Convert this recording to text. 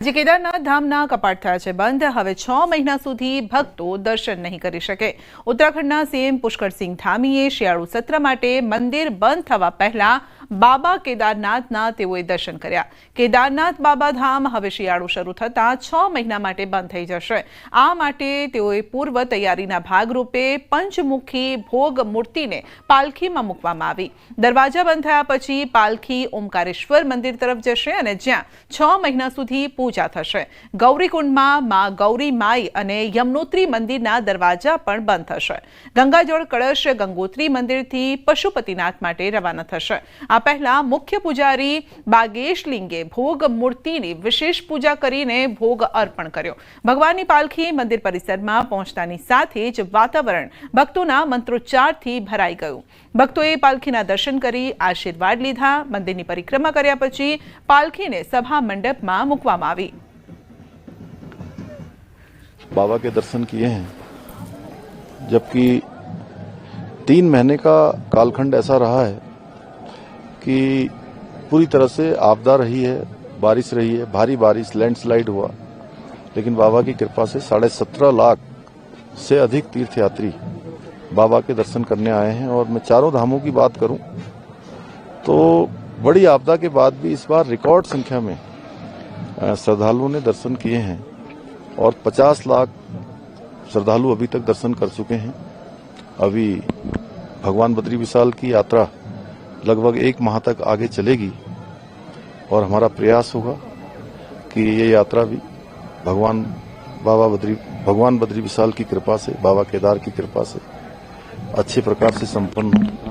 જે કેદારનાથ ધામના કપાટ થયા છે બંધ. હવે છ મહિના સુધી ભક્તો દર્શન નહીં કરી શકે. ઉત્તરાખંડના સીએમ પુષ્કરસિંહ ધામીએ શિયાળુ સત્ર માટે મંદિર બંધ થવા પહેલા બાબા કેદારનાથના તેઓએ દર્શન કર્યા. કેદારનાથ બાબા ધામ હવે શિયાળો શરૂ થતાં છ મહિના માટે બંધ થઈ જશે. આ માટે તેઓએ પૂર્વ તૈયારીના ભાગરૂપે પંચમુખી ભોગ મૂર્તિને પાલખીમાં મૂકવામાં આવી. દરવાજા બંધ થયા પછી પાલખી ઓમકારેશ્વર મંદિર તરફ જશે અને જ્યાં છ મહિના સુધી પૂજા થશે. ગૌરીકુંડમાં મા ગૌરી માઈ અને યમનોત્રી મંદિરના દરવાજા પણ બંધ થશે. ગંગાજળ કળશ ગંગોત્રી મંદિરથી પશુપતિનાથ માટે રવાના થશે. આ પહેલા મુખ્ય પૂજારી બાગેશ લિંગે ભોગ મૂર્તિની વિશેષ પૂજા કરીને ભોગ અર્પણ કર્યો ભગવાનની પાલખી મંદિર પરિસરમાં પહોંચતાની સાથે જ વાતાવરણ ભક્તોના મંત્રોચ્ચારથી ભરાઈ ગયું ભક્તોએ પાલખીના દર્શન કરી આશીર્વાદ લીધા મંદિરની પરિક્રમા કર્યા પછી પાલખીને સભા મંડપમાં મૂકવામાં આવી बाबा के दर्शन किए हैं जबकि तीन महीने का कालखंड ऐसा रहा है कि पूरी तरह से आपदा रही है, बारिश रही है, भारी बारिश लैंडस्लाइड हुआ। लेकिन बाबा की कृपा से साढ़े सत्रह लाख से अधिक तीर्थयात्री बाबा के दर्शन करने आए हैं। और मैं चारों धामों की बात करूँ तो बड़ी आपदा के बाद भी इस बार रिकॉर्ड संख्या में श्रद्धालुओं ने दर्शन किए हैं और 50 लाख श्रद्धालु अभी तक दर्शन कर चुके हैं। अभी भगवान बद्री विशाल की यात्रा लगभग एक माह तक आगे चलेगी और हमारा प्रयास होगा कि ये यात्रा भी भगवान बाबा बद्री, भगवान बद्री विशाल की कृपा से, बाबा केदार की कृपा से अच्छे प्रकार से संपन्न हो।